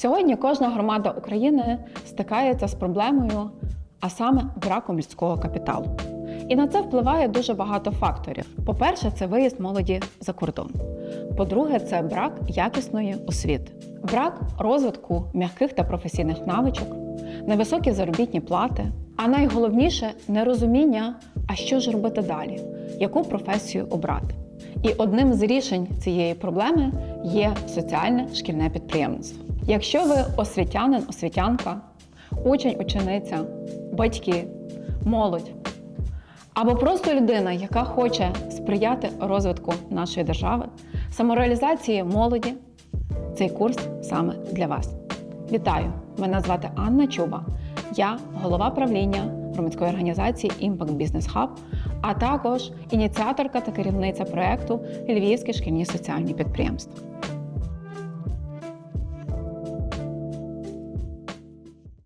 Сьогодні кожна громада України стикається з проблемою, а саме браком людського капіталу. І на це впливає дуже багато факторів. По-перше, це виїзд молоді за кордон. По-друге, це брак якісної освіти, брак розвитку м'яких та професійних навичок, невисокі заробітні плати, а найголовніше нерозуміння, а що ж робити далі, яку професію обрати. І одним з рішень цієї проблеми є соціальне шкільне підприємництво. Якщо ви освітянин, освітянка, учень, учениця, батьки, молодь або просто людина, яка хоче сприяти розвитку нашої держави, самореалізації молоді, цей курс саме для вас. Вітаю! Мене звати Анна Чуба. Я голова правління громадської організації Impact Business Hub, а також ініціаторка та керівниця проекту Львівські шкільні соціальні підприємства.